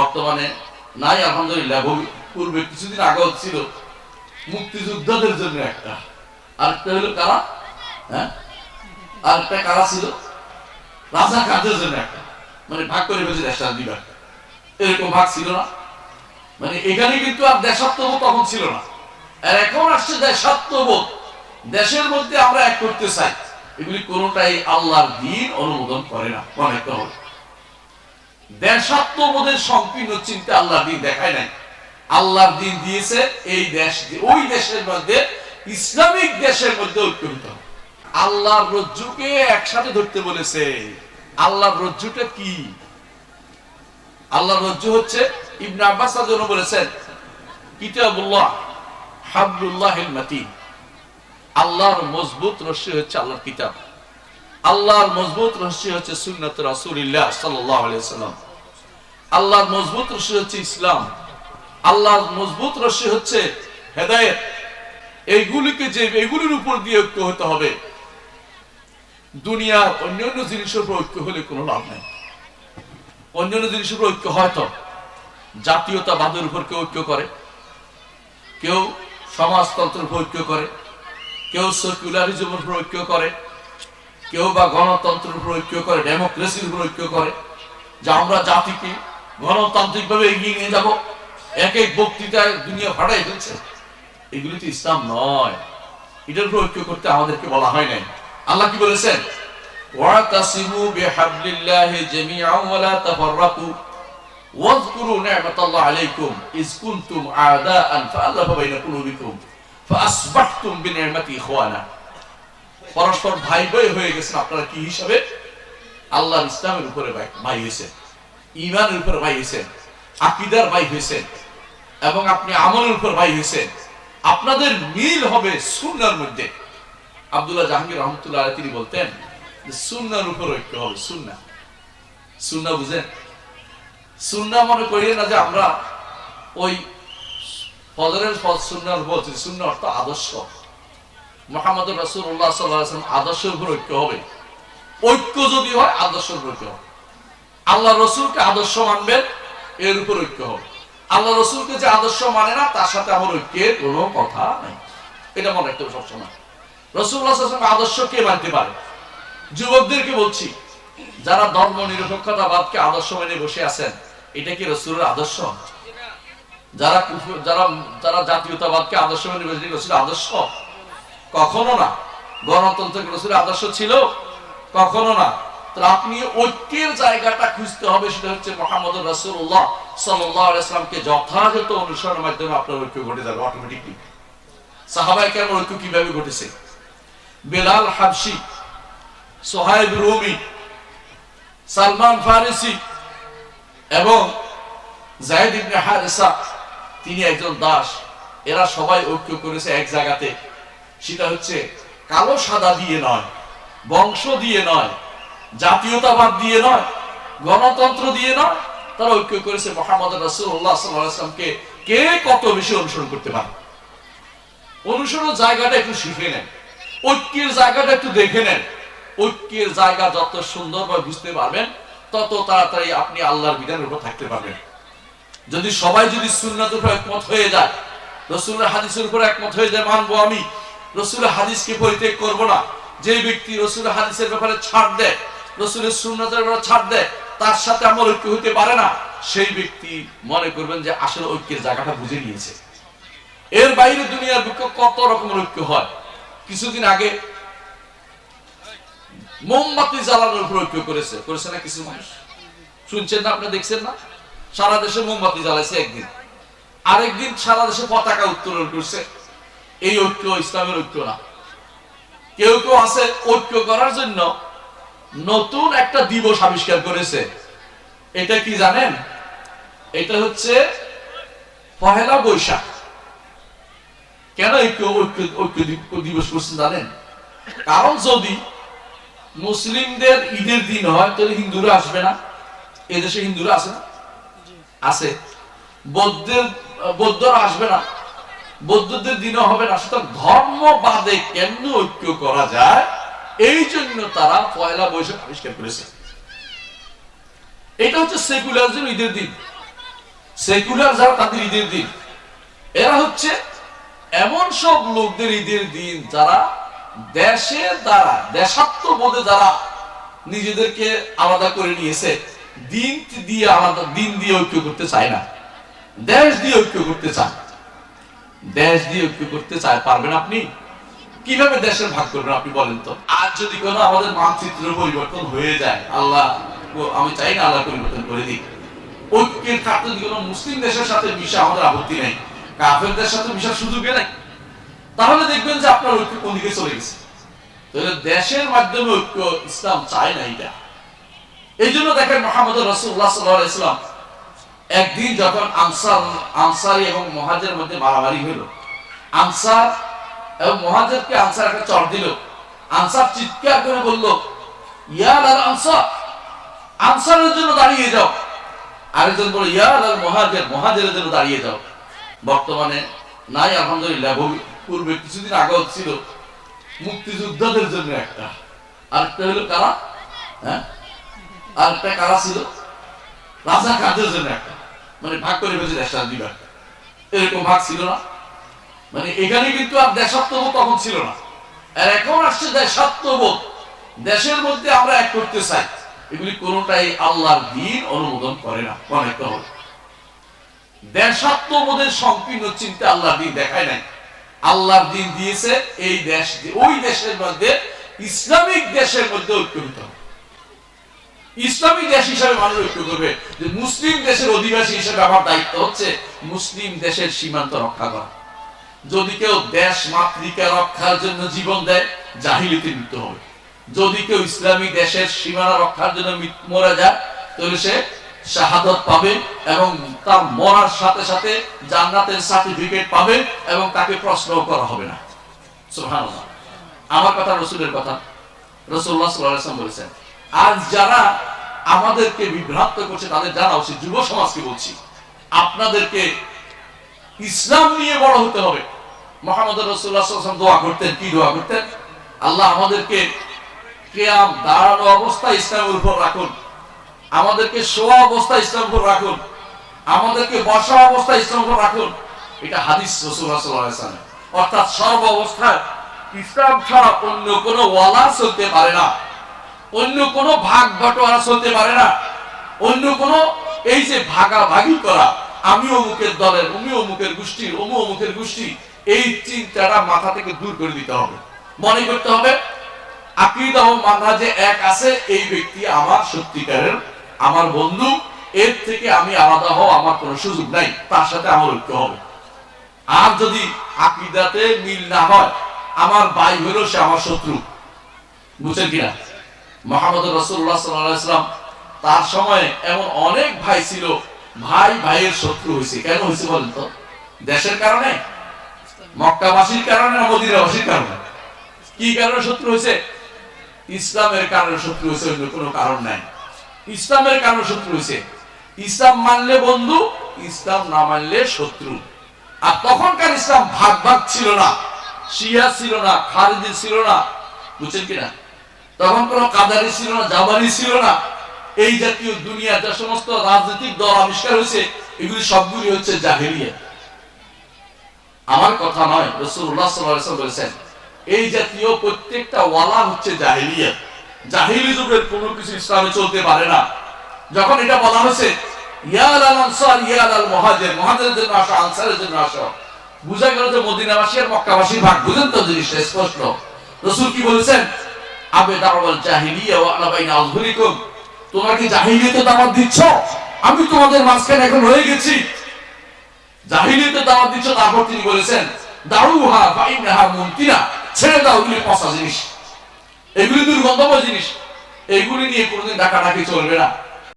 বর্তমানে নাই, আলহামদুলিল্লাহ। পূর্বে কিছুদিন আগেও ছিল। মুক্তিযোদ্ধাদের জন্য একটা। আরেকটা হলো কারা? হ্যাঁ? আরেকটা কারা ছিল? রাজা কাদের জন্য একটা। মানে ভাগ করে ফেলছে দেশটা দিবা এরকম ভাগ ছিল না। মানে এখানে কিন্তু আর দেশাত্মবোধ তখন ছিল না। আর এখন আসছে দেশাত্মবোধ। দেশের মধ্যে আমরা এক করতে চাই। এগুলি কোনোটাই আল্লাহর দিন অনুমোদন করে না। রাখতে হবে দেশাত্মবোধের সংকীর্ণ চিন্তা আল্লাহর দিন দেখায় নাই। আল্লাহর দিন দিয়েছে এই দেশ ওই দেশের মধ্যে, ইসলামিক দেশের মধ্যে হতে আল্লাহর রজ্জুকে একসাথে ধরতে বলেছে। আল্লাহর রজ্জুটা কি? আল্লাহর রজ্জু হচ্ছে ইবনে আব্বাস জন্য বলেছেন, কিতাবুল্লাহ হাবলুল্লাহিল মাতিন। আল্লাহর মজবুত রশ্মি হচ্ছে আল্লাহর কিতাব। আল্লাহর মজবুত রশ্মি হচ্ছে সুন্নত রাসূলুল্লাহ সাল্লাম। আল্লাহর মজবুত রশ্মি হচ্ছে ইসলাম। আল্লাহর মজবুত রশ্মি হচ্ছে হেদায়েত। এইগুলিকে যে এগুলির উপর দিয়ে ঐক্য হতে হবে। দুনিয়ার অন্যান্য জিনিসের উপর ঐক্য হলে কোনো লাভ নাই। অন্যান্য জিনিসের উপর ঐক্য হয়তো জাতীয়তাবাদের উপর কেউ ঐক্য করে। কেউ সমাজতন্ত্রের উপর ঐক্য করে। কেউ সেকুলারিজমের উপর ঐক্য করে। কেউ বা গণতন্ত্রের উপর ঐক্য করে ডেমোক্রেসির উপর ঐক্য করে যে আমরা জাতিকে গণতান্ত্রিকভাবে এগিয়ে নিয়ে যাব এক এক বক্তৃতায় দুনিয়া ফাটাই ফেলছে এগুলি তো ইসলাম নয় এটার উপর ঐক্য করতে আমাদেরকে বলা হয় নাই আল্লাহ কি বলেছেন ওয়াতাসিমু বিহাবলিল্লাহি জামিআন ওয়া লা তাফাররাকু واذكروا نعمة الله عليكم إذ كنتم أعداء فألف بين قلوبكم فأصبحتم بنعمته إخوانا পরস্পর ভাই ভাই হয়ে গেছেন, আপনারা কি হিসাবে? আল্লাহর ইসলামের উপরে ভাই হয়েছেন। ইমানের উপর ভাই হয়েছেন। আকিদার ভাই হয়েছেন। এবং আপনি আমলের উপর ভাই হয়েছেন। আপনাদের মিল হবে সুন্নার মধ্যে। আব্দুল্লাহ জাহাঙ্গীর রহমতুল্লাহ তিনি বলতেন সুন্নার উপর ঐক্য হবে, সুন্না। সুন্না বুঝেন? সুন্না মনে করিয়ে না যে, আমরা ওই ফজরের ফজ সুন্নার বলছি সুন্না অর্থ আদর্শ। মোহাম্মদ রসুল্লাহ সাল্লাম আদর্শের উপর ঐক্য হবে। ঐক্য যদি হয়, আদর্শের উপর ঐক্য হবে। আল্লাহ রসুলকে আদর্শ মানবেন, এর উপর ঐক্য হবে। আল্লাহ রসুলকে যে আদর্শ মানে না, তার সাথে আমার ঐক্যের কোনো কথা নেই। এটা মনে রাখতে হবে সবসময়। রসুল্লাহ আদর্শ কে মানতে পারে? যুবকদেরকে বলছি, যারা ধর্ম নিরপেক্ষতাবাদকে আদর্শ মেনে বসে আছেন, এটা কি রসুলের আদর্শ? যারা যারা যারা জাতীয়তাবাদকে আদর্শ মেনে বসে রসুলের আদর্শ? কখনো না। গণতন্ত্র রসুলের আদর্শ ছিল? কখনো না। তো আপনি ঐক্যের জায়গাটা খুঁজতে হবে, সেটা হচ্ছে মোহাম্মদ রসুল্লাহ সাল্লামকে যথাযথ অনুসরণের মাধ্যমে আপনার ঐক্য ঘটে যাবে অটোমেটিকলি সাহাবাই কেমন ঐক্য কীভাবে ঘটেছে? বেলাল হাবসি সোহাইব রুমি, সালমান ফারিসি এবং জাহেদ ইবনে হারেসা, তিনি একজন দাস। এরা সবাই ঐক্য করেছে এক জায়গাতে। সেটা হচ্ছে কালো সাদা দিয়ে নয়, বংশ দিয়ে নয়, জাতীয়তাবাদ দিয়ে নয়, গণতন্ত্র দিয়ে নয়, তারা ঐক্য করেছে মোহাম্মদ আলাইহি ওয়াসাল্লামকে কে কত বেশি অনুসরণ করতে পারে? অনুসরণ জায়গাটা একটু শিখে নেন, ঐক্যের জায়গাটা একটু দেখে নেন, ঐক্যের জায়গা যত সুন্দরভাবে বুঝতে পারবেন, তত তাড়াতাড়ি আপনি আল্লাহর বিধানের উপর থাকতে পারবেন। যদি সবাই যদি সুন্নাতের উপর একমত হয়ে যায়, রসুলের হাদিসের উপর একমত হয়ে যায়, মানবো আমি রসুলের হাদিসকে পরিত্যাগ করব না? যে ব্যক্তি রসুলের হাদিসের ব্যাপারে ছাড় দেয়, রসুলের সুন্নতের ব্যাপারে ছাড় দেয়, তার সাথে আমার ঐক্য হতে পারে না, সেই ব্যক্তি মনে করবেন যে আসলে ঐক্যের জায়গাটা বুঝে নিয়েছে। এর বাইরে দুনিয়ার বুকে কত রকমের ঐক্য হয়? কিছুদিন আগে মোমবাতি জ্বালানোর উপর ঐক্য করেছে। করেছে না কিছু মানুষ? শুনছেন না আপনি, দেখছেন না? সারা দেশে মোমবাতি জ্বালাইছে একদিন। আরেকদিন সারা দেশে পতাকা উত্তোলন করছে। এই ঐক্য ইসলামের ঐক্য না। কেউ কেউ আছে ঐক্য করার জন্য নতুন একটা দিবস আবিষ্কার করেছে। এটা কি জানেন? এটা হচ্ছে পহেলা বৈশাখ। কেন ঐক্য ঐক্য দিবস করছেন জানেন? কারণ যদি মুসলিমদের ঈদের দিন হয় তাহলে হিন্দুরা আসবে না। এদেশে হিন্দুরা আছে আছে বৌদ্ধের বৌদ্ধরা আসবে না। বৌদ্ধদের দিনও হবে না। সুতরাং ধর্মবাদে কেমন ঐক্য করা যায়? এই জন্য তারা পয়লা বৈশাখ আবিষ্কার করেছে। এটা হচ্ছে সেকুলারিজম ঈদের দিন। সেকুলার যারা তাদের ঈদের দিন। এরা হচ্ছে এমন সব লোকদের ঈদের দিন যারা দেশের দ্বারা, দেশাত্মবোধে যারা নিজেদেরকে আলাদা করে নিয়েছে, দিন দিয়ে আলাদা, দিন দিয়ে ঐক্য করতে চায় না। দেশ দিয়ে ঐক্য করতে চায়। দেশ দিয়ে ঐক্য করতে চায়, পারবেন আপনি? কীভাবে দেশের ভাগ করবেন আপনি বলেন তো? আজ যদি কোনো আমাদের মানচিত্র পরিবর্তন হয়ে যায়, আল্লাহ, আমি চাই না আল্লাহ পরিবর্তন করে দিক। ঐক্যের খাতে যদি কোনো মুসলিম দেশের সাথে মিশে, আমাদের আপত্তি নেই। কাফেরদের সাথে মিশার সুযোগে নাই। তাহলে দেখবেন যে আপনার ঐক্য কোন দিকে চলে গেছে। তাহলে দেশের মাধ্যমে ঐক্য ইসলাম চায় না এটা। এই জন্য দেখেন মোহাম্মদ রসুল্লাহ সাল্লাহ ইসলাম একদিন যখন আনসার, আনসারি এবং মহাজের মধ্যে মারামারি হলো আনসার এবং মহাজেরকে আনসার একটা চর দিল। আনসার চিৎকার করে বলল ইয়ার আর আনসার, আনসারের জন্য দাঁড়িয়ে যাও। আরেকজন বলে ইয়ার আর মহাজের মহাজের জন্য দাঁড়িয়ে যাও। বর্তমানে নাই, আলহামদুলিল্লাহ পূর্বে কিছুদিন আগেও ছিল মুক্তিযোদ্ধাদের জন্য একটা। আরেকটা হলো কারা? হ্যাঁ? আরেকটা কারা ছিল? রাজা কাদের জন্য একটা? মানে ভাগ করে ফেলছে দেশটা দিবার এরকম ভাগ ছিল না। মানে এখানে কিন্তু আর দেশাত্মবোধ তখন ছিল না। আর এখন আসছে দেশাত্মবোধ। দেশের মধ্যে আমরা এক করতে চাই। এগুলি কোনোটাই আল্লাহর দিন অনুমোদন করে না। অনেকটা হল দেশাত্মবোধের সংকীর্ণ চিন্তা আল্লাহর দিন দেখায় নাই। আল্লাহর দিন দিয়েছে এই দেশ ওই দেশের মধ্যে ইসলামিক দেশের মধ্যে ঐক্য হবে ইসলামী দেশ হিসাবে মানুষ ঐক্য করবে। যে মুসলিম দেশের অধিবাসী হিসেবে আমার দায়িত্ব হচ্ছে মুসলিম দেশের সীমান্ত রক্ষা করা। যদি কেউ দেশ মাতৃকা রক্ষার জন্য জীবন দেয়, জাহিলিতে মৃত্যু হবে। যদি কেউ ইসলামী দেশের সীমানা রক্ষার জন্য মরে যায়, তাহলে সে শাহাদত পাবে এবং তার মরার সাথে সাথে জান্নাতের সার্টিফিকেট পাবে এবং তাকে প্রশ্ন করা হবে না। আমার কথা রসুলের কথা। রসুল্লাহ বলেছেন আজ যারা আমাদেরকে বিভ্রান্ত করছে, তাদের জানা উচিত যুব সমাজকে বলছি। আপনাদেরকে ইসলাম নিয়ে বড় হতে হবে। মোহাম্মদ রসুল্লাহ দোয়া করতেন। কি দোয়া করতেন? আল্লাহ আমাদেরকে কেয়াম, দাঁড়ানো অবস্থায় ইসলামের উপর রাখুন। আমাদেরকে শোয়া অবস্থায় ইসলাম উপর রাখুন। আমাদেরকে বসা অবস্থায় ইসলামের উপর রাখুন। এটা হাদিস রসুল্লাহ সাল্লাল্লাহু আলাইহি ওয়াসাল্লাম অর্থাৎ সর্ব অবস্থায় ইসলাম ছাড়া অন্য কোনো ওয়ালা চলতে পারে না। অন্য কোনো ভাগ বাটোয়ারা চলতে পারে না। অন্য কোনো এই যে ভাগাভাগি করা আমি অমুকের দলের উমি অমুকের গোষ্ঠীর অমু অমুকের গোষ্ঠী এই চিন্তাটা মাথা থেকে দূর করে দিতে হবে। মনে করতে হবে ও মানহাজে এক আছে, এই ব্যক্তি আমার সত্যিকারের, আমার বন্ধু, এর থেকে আমি আলাদা হওয়া আমার কোনো সুযোগ নাই, তার সাথে আমার ঐক্য হবে। আর যদি আকীদাতে মিল না হয়, আমার ভাই হলো সে আমার শত্রু। বুঝছেন কিনা? মোহাম্মদ রসুল্লাহ সাল্লাম তার সময় এমন অনেক ভাই ছিল, ভাই ভাইয়ের শত্রু হয়েছে। কেন হয়েছে বলেন তো? দেশের কারণে? মক্কাবাসীর কারণে না মদিনাবাসীর কারণে? কি কারণে শত্রু হয়েছে? ইসলামের কারণে শত্রু হয়েছে অন্য কোনো কারণ নাই। ইসলামের কারণে শত্রু হয়েছে। ইসলাম মানলে বন্ধু, ইসলাম না মানলে শত্রু। আর তখনকার ইসলাম ভাগ ভাগ ছিল না। শিয়া ছিল না খারিজি ছিল না। বুঝছেন কিনা? তখন কোনো কাদারি ছিল না, জাবারি ছিল না। এই জাতীয় দুনিয়া, যে সমস্ত রাজনৈতিক দল আবিষ্কার হয়েছে, এগুলি সবগুলি হচ্ছে জাহেরিয়া আমার কথা নয় রসুল্লাহ সাল্লাল্লাহু বলেছেন, এই জাতীয় প্রত্যেকটা ওয়ালা হচ্ছে জাহিলিয়া। জাহিলি যুগের কোনো কিছু ইসলামে চলতে পারে না। যখন এটা বলা হয়েছে ইয়াল আল আনসার ইয়াল আল মুহাজির, মুহাজিরের জন্য আসো, আনসারের জন্য আসো। বুঝা গেল যে মদিনাবাসী আর মক্কাবাসীর ভাগ। বুঝেন তো জিনিসটা স্পষ্ট। রসুল কি বলেছেন? আবে দারবাল জাহিলিয়া ওয়া আনা বাইনা আযহুরিকুম তোমরা কি জাহিলিয়াতে দাওয়াত দিচ্ছ? আমি তোমাদের মাঝখানে এখন রয়ে গেছি। জাহিলিয়াতে দাওয়াত দিচ্ছ, তারপর তিনি বলেছেন, দারুহা বাইনাহা মুনতিনা ছেড়ে দাও এগুলি পচা জিনিস। এগুলি দুর্গন্ধময় জিনিস। এগুলি নিয়ে কোনোদিন ডাকাডাকি চলবে না।